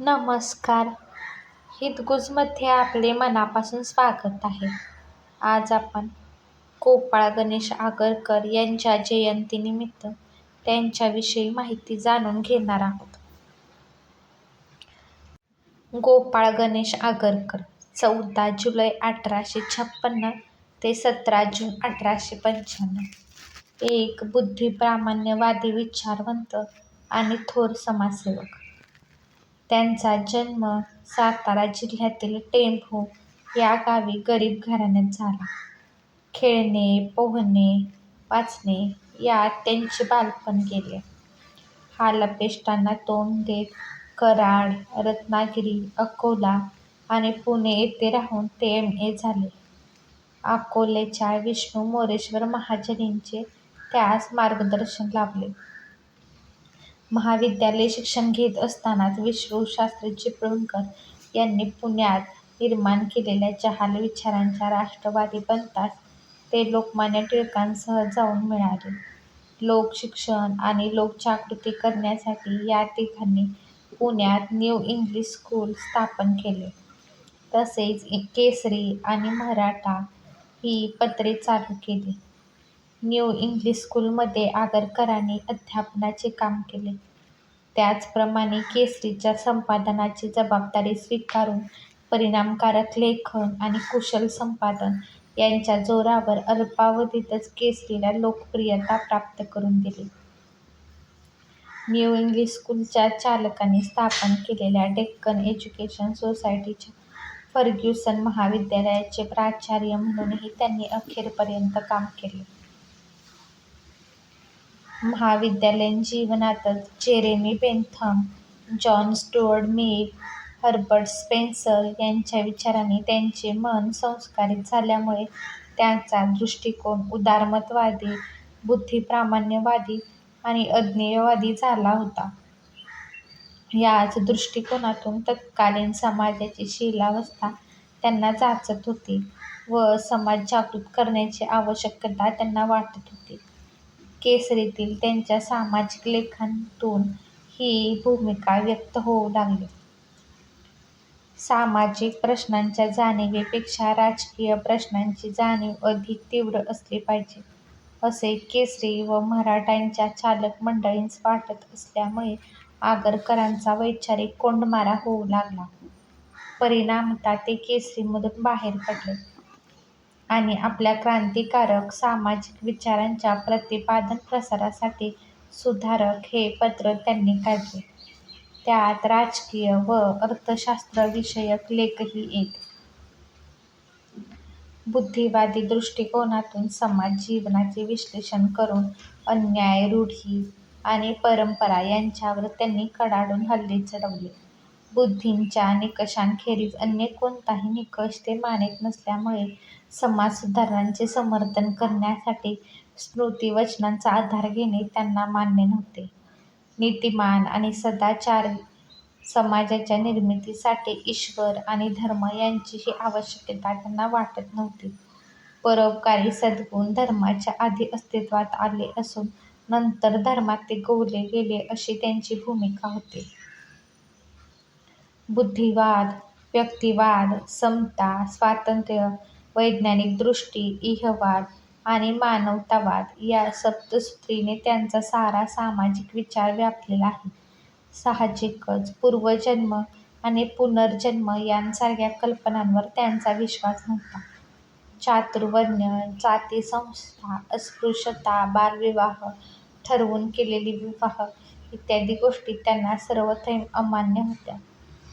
नमस्कार. हितगुजमध्ये आपले मनापासून स्वागत आहे. आज आपण गोपाळ गणेश आगरकर यांच्या जयंतीनिमित्त त्यांच्याविषयी माहिती जाणून घेणार आहोत. गोपाळ गणेश आगरकर चौदा जुलै अठराशे छप्पन्न ते सतरा जून अठराशे पंच्याण्णव. एक बुद्धिप्रामाण्यवादी विचारवंत आणि थोर समाजसेवक. त्यांचा जन्म सातारा जिल्ह्यातील टेंभू या गावी गरीब घराण्यात झाला. खेळणे, पोहणे, वाचणे यात त्यांचे बालपण गेले. हालअपेष्टांना तोंड देत कराड, रत्नागिरी, अकोला आणि पुणे येथे राहून ते एम. ए. झाले. अकोल्याच्या विष्णू मोरेश्वर महाजनींचे त्यास मार्गदर्शन लाभले. महाविद्यालयीन शिक्षण घेत असतानाच विष्णूशास्त्री चिपळूणकर यांनी पुण्यात निर्माण केलेल्या जहाल विचारांच्या राष्ट्रवादी पंथास ते लोकमान्य टिळकांसह जाऊन मिळाले. लोकशिक्षण आणि लोकजागृती करण्यासाठी या तिघांनी पुण्यात न्यू इंग्लिश स्कूल स्थापन केले. तसेच केसरी आणि मराठा ही पत्रे चालू केली. न्यू इंग्लिश स्कूलमध्ये आगरकरांनी अध्यापनाचे काम केले. त्याचप्रमाणे केसरीच्या संपादनाची जबाबदारी स्वीकारून परिणामकारक लेखन आणि कुशल संपादन यांच्या जोरावर अल्पावधीतच केसरीला लोकप्रियता प्राप्त करून दिली. न्यू इंग्लिश स्कूलच्या चालकांनी स्थापन केलेल्या डेक्कन एज्युकेशन सोसायटीच्या फर्ग्युसन महाविद्यालयाचे प्राचार्य म्हणूनही त्यांनी अखेरपर्यंत काम केले. महाविद्यालयीन जीवनातच Jeremy Bentham, John Stuart Mill, Herbert Spencer यांच्या विचारांनी त्यांचे मन संस्कारित झाल्यामुळे त्यांचा दृष्टिकोन उदारमतवादी, बुद्धिप्रामाण्यवादी आणि अज्ञेयवादी झाला होता. याच दृष्टिकोनातून तत्कालीन समाजाची शिलावस्था त्यांना जाचत होती व समाज जागृत करण्याची आवश्यकता त्यांना वाटत होती. केसरीतील त्यांच्या सामाजिक लेखांतून ही भूमिका व्यक्त होऊ लागली. सामाजिक प्रश्नांच्या जाणिवेपेक्षा राजकीय प्रश्नांची जाणीव अधिक तीव्र असली पाहिजे, असे केसरी व मराठ्यांच्या चालक मंडळींस वाटत असल्यामुळे आगरकरांचा वैचारिक कोंडमारा होऊ लागला. परिणामतः ते केसरीमधून बाहेर पडले आणि आपल्या क्रांतिकारक सामाजिक विचारांच्या प्रतिपादन-प्रसारासाठी 'सुधारक' हे पत्र त्यांनी काढले. त्यात राजकीय व अर्थशास्त्रविषयक लेखही येत. बुद्धिवादी दृष्टिकोनातून समाज जीवनाचे विश्लेषण करून अन्याय, रूढी आणि परंपरा यांच्यावर त्यांनी कडाडून हल्ले चढवले. बुद्धींच्या निकषांखेरीज अन्य कोणताही निकष ते मानीत नसल्यामुळे समाज सुधारणांचे समर्थन करण्यासाठी स्मृतिवचनांचा आधार घेणे त्यांना मान्य नव्हते. नीतिमान आणि सदाचारी समाजाच्या निर्मितीसाठी ईश्वर आणि धर्म यांचीही आवश्यकता त्यांना वाटत नव्हती. परोपकारी सद्गुण धर्माच्या आधी अस्तित्वात आले असून नंतर धर्मात ते गोवले गेले अशी त्यांची भूमिका होती. बुद्धिवाद, व्यक्तिवाद, समता, स्वातंत्र्य, वैज्ञानिक दृष्टी, इहवाद आणि मानवतावाद या सप्तसूत्रीने त्यांचा सारा सामाजिक विचार व्यापलेला आहे. साहजिकच पूर्वजन्म आणि पुनर्जन्म यांसारख्या कल्पनांवर त्यांचा विश्वास नव्हता. चातुर्वर्ण्य, जातीसंस्था, अस्पृश्यता, बालविवाह, ठरवून केलेले विवाह इत्यादी गोष्टी त्यांना सर्वथैव अमान्य होत्या.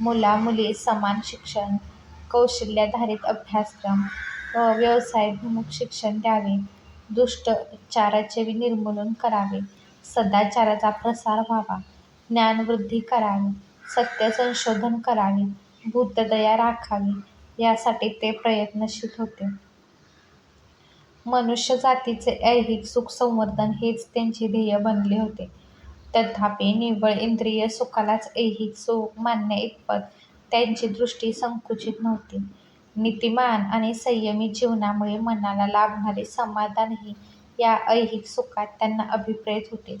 मुला-मुली समान शिक्षण, कौशल्याधारित अभ्यासक्रम व व्यवसायभिमुख शिक्षण द्यावे, दुष्टचाराचे निर्मूलन करावे, सदाचाराचा प्रसार व्हावा, ज्ञानवृद्धी करावी, सत्यसंशोधन करावे, भूतदया राखावी. यासाठी ते प्रयत्नशील होते. मनुष्यजातीचे ऐहिक सुख-संवर्धन हेच त्यांचे ध्येय बनले होते. तथापि निव्वळ इंद्रिय सुखालाच ऐहिक सुख मानण्याइतपत त्यांची दृष्टी संकुचित नव्हती. नीतिमान आणि संयमी जीवनामुळे मनाला लाभणारे समाधानही या ऐहिक सुखात त्यांना अभिप्रेत होते.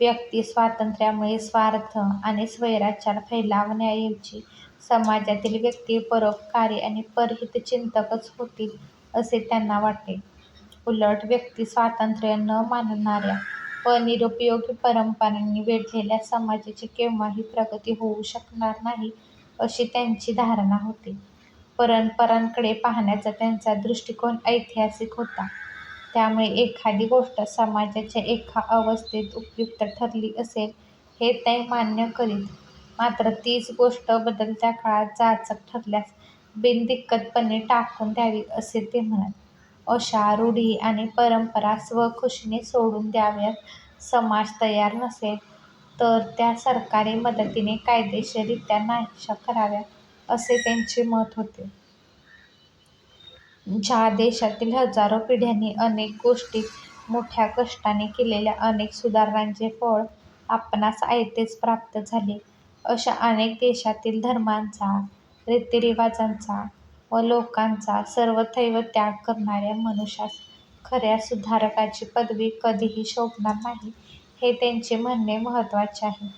व्यक्ती स्वातंत्र्यामुळे स्वार्थ आणि स्वैराचार फैलावण्याऐवजी समाजातील व्यक्ती परोपकारी आणि परहितचिंतकच होतील असे त्यांना वाटे. उलट व्यक्तिस्वातंत्र्य न मानणाऱ्या व निरुपयोगी परंपरांनी वेढलेल्या समाजाची केव्हाही प्रगती होऊ शकणार नाही अशी त्यांची धारणा होती. परंपरांकडे पाहण्याचा त्यांचा दृष्टिकोन ऐतिहासिक होता. त्यामुळे एखादी गोष्ट समाजाच्या एका अवस्थेत उपयुक्त ठरली असेल हे ते मान्य करीत. मात्र तीच गोष्ट बदलत्या काळात जाचक ठरल्यास बिनदिक्कतपणे टाकून द्यावी असे ते म्हणत. अशा रूढी आणि परंपरा स्वखुशीने सोडून द्यावयास समाज तयार नसेल तर त्या सरकारी मदतीने कायदेशीररित्या नाहीशा कराव्यात असे त्यांचे मत होते. ज्या देशातील हजारो पिढ्यांनी अनेक गोष्टी मोठ्या कष्टाने केलेल्या अनेक सुधारणांचे फळ आपणास आयतेच प्राप्त झाले अशा अनेक देशातील धर्मांचा, रीतिरिवाजांचा व लोकांचा सर्वथैव त्याग करणाऱ्या मनुष्यास खऱ्या सुधारकाची पदवी कधीही शोभणार नाही हे त्यांचे म्हणणे महत्त्वाचे आहे.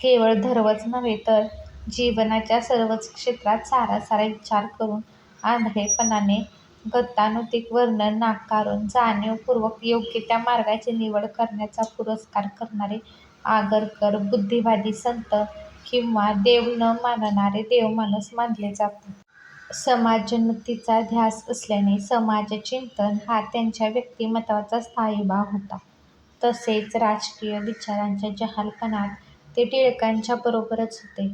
केवळ धर्मच नव्हे तर जीवनाच्या सर्वच क्षेत्रात सारा सारा विचार करून आंधळेपणाने गतानुतिक वर्णन नाकारून जाणीवपूर्वक योग्य त्या मार्गाची निवड करण्याचा पुरस्कार करणारे आगरकर बुद्धिवादी संत किंवा देव न मानणारे देवमानस मानले जातात. समाजोन्नतीचा ध्यास असल्याने समाजचिंतन हा त्यांच्या व्यक्तिमत्त्वाचा स्थायीभाव होता. तसेच राजकीय विचारांच्या जहालपणात ते टिळकांच्या बरोबरच होते.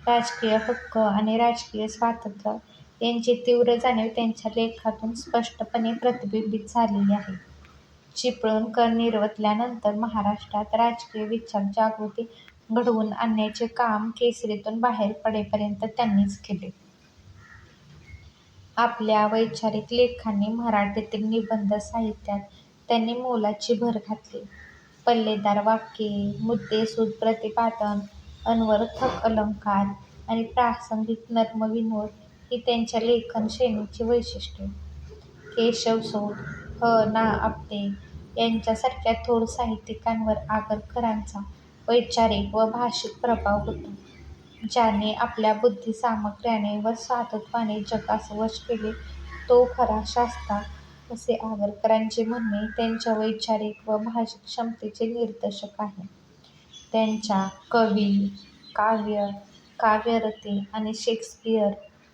राजकीय हक्क आणि राजकीय स्वातंत्र्य यांची तीव्र जाणीव त्यांच्या लेखातून स्पष्टपणे प्रतिबिंबित झालेली आहे. चिपळूणकर निर्वतल्यानंतर महाराष्ट्रात राजकीय विचार जागृती घडवून आणण्याचे काम केसरीतून बाहेर पडेपर्यंत त्यांनीच केले. आपल्या वैचारिक लेखांनी मराठीतील निबंध साहित्यात त्यांनी मोलाची भर घातली. पल्लेदार वाक्ये, मुद्देसूद प्रतिपादन, अन्वर्थक अलंकार आणि प्रासंगिक नर्मविनोद ही त्यांच्या लेखन शैलीची वैशिष्ट्ये. केशवसूत, ह. ना. आपटे यांच्यासारख्या थोर साहित्यिकांवर आगरकरांचा वैचारिक व भाषिक प्रभाव होता. ज्याने आपल्या बुद्धिसामर्थ्याने व साधुत्वाने जगास वश केले तो खरा शास्ता असे आगरकरांचे म्हणणे त्यांच्या वैचारिक व भाषिक क्षमतेचे निदर्शक आहे. त्यांच्या कवी, काव्य, काव्यरती आणि शेक्सपियर,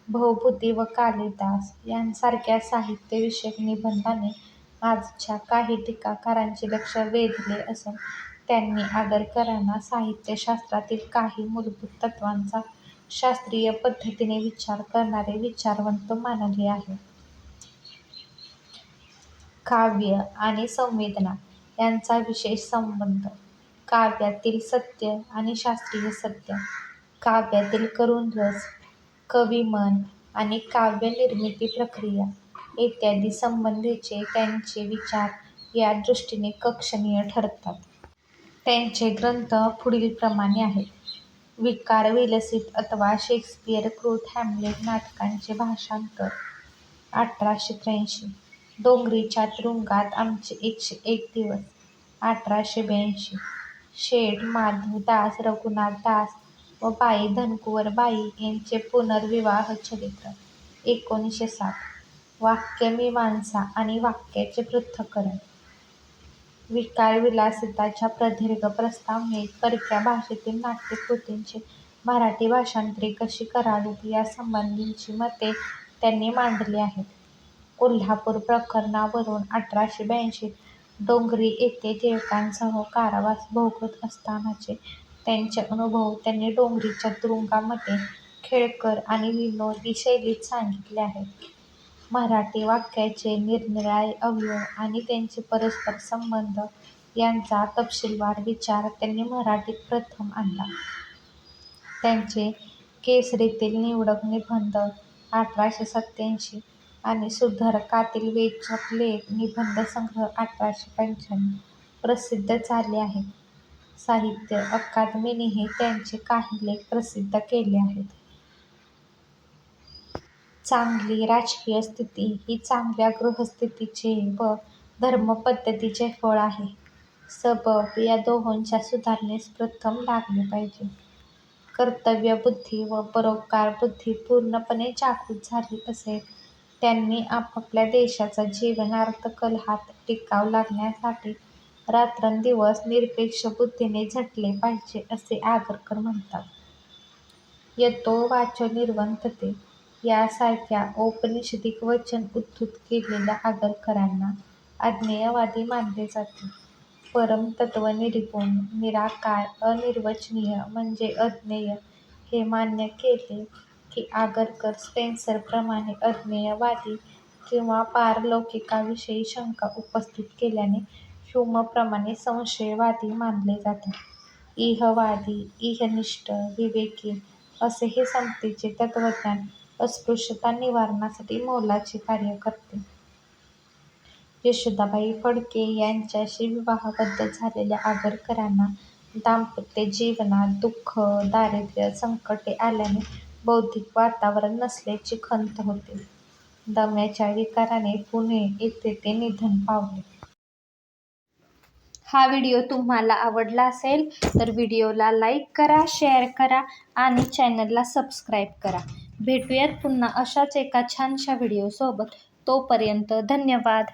भवभूती व कालिदास यांसारख्या साहित्यविषयक निबंधाने आजच्या काही टीकाकारांचे लक्ष वेधले असून त्यांनी आगरकरांना साहित्यशास्त्रातील काही मूलभूत तत्त्वांचा शास्त्रीय पद्धतीने विचार करणारे विचारवंत मानले आहे. काव्य आणि संवेदना यांचा विशेष संबंध, काव्यातील सत्य आणि शास्त्रीय सत्य, काव्यातील करुण रस, कविमन आणि काव्यनिर्मिती प्रक्रिया इत्यादी संबंधीचे त्यांचे विचार या दृष्टीने कक्षणीय ठरतात. त्यांचे ग्रंथ पुढीलप्रमाणे आहेत. विकार विलसित अथवा शेक्सपियर शेक्सपियरकृत हॅमलेट नाटकांचे भाषांतर, अठराशे त्र्याऐंशी. डोंगरीच्या तुरुंगात आमचे एकशे एक दिवस, अठराशे ब्याऐंशी. शेठ माधवदास रघुनाथदास रघुनाथ दास व बाई धनकुंवरबाई यांचे पुनर्विवाहचरित्र, एकोणीसशे साठ. वाक्यमीमांसा आणि वाक्याचे पृथक्करण, विकारविलासिताच्या प्रदीर्घ प्रस्तावनेत परक्या भाषेतील नाट्यकृतींचे मराठी भाषांतरे कशी करावीत यासंबंधीची मते त्यांनी मांडली आहेत. कोल्हापूर प्रकरणावरून अठराशे ब्याऐंशी डोंगरी येथे टिळकांसह कारावास भोगत असतानाचे त्यांचे अनुभव त्यांनी डोंगरीच्या तुरुंगामध्ये खेळकर आणि विनोदी शैलीत सांगितले आहेत. मराठी वाक्याचे निरनिराळे अवयव आणि त्यांचे परस्पर संबंध यांचा तपशीलवार विचार त्यांनी मराठीत प्रथम आणला. त्यांचे केसरीतील निवडक निबंध अठराशे सत्त्याऐंशी आणि सुधारकातील वेचक लेख निबंधसंग्रह अठराशे पंच्याण्णव प्रसिद्ध झाले आहेत. साहित्य अकादमीनेही त्यांचे काही लेख प्रसिद्ध केले आहेत. चांगली राजकीय स्थिती ही चांगल्या गृहस्थितीचे व धर्मपद्धतीचे फळ आहे. सबब या दोहोंच्या सुधारणेस प्रथम लागले पाहिजे. कर्तव्यबुद्धी व परोपकार बुद्धी पूर्णपणे जागृत झाली असेल. त्यांनी आपापल्या देशाचा जीवनार्थ कलहात टिकाव लागण्यासाठी रात्रंदिवस निरपेक्ष बुद्धीने झटले पाहिजे असे आगरकर म्हणतात. यतो वाचो निर्वंतते यासारख्या औपनिषदिक वचन उद्धृत केलेल्या आगरकरांना अज्ञेयवादी मानले जाते. परमतत्त्व निर्गुण, निराकार, अनिर्वचनीय म्हणजे अज्ञेय हे मान्य केले की आगरकर स्पेन्सरप्रमाणे अज्ञेयवादी किंवा पारलौकिकाविषयी शंका उपस्थित केल्याने ह्यूमप्रमाणे संशयवादी मानले जातात. इहवादी, इहनिष्ठ, विवेकी असे हे समतेचे तत्त्वज्ञान अस्पृश्यता निवारणासाठी मोलाचे कार्य करते. यशोदाबाई फडके यांच्याशी विवाहबद्ध झालेल्या आगरकरांना दाम्पत्य जीवनात दुःख, दारिद्र्य, संकटे आल्याने बौद्धिक वातावरण नसल्याची खंत होते. दम्याच्या विकाराने पुणे येथे ते निधन पावले. हा व्हिडिओ तुम्हाला आवडला असेल तर व्हिडिओला लाईक करा, शेअर करा आणि चॅनलला सबस्क्राईब करा. भेटूयात पुन्हा अशाच एका छानशा व्हिडिओसोबत. तोपर्यंत धन्यवाद.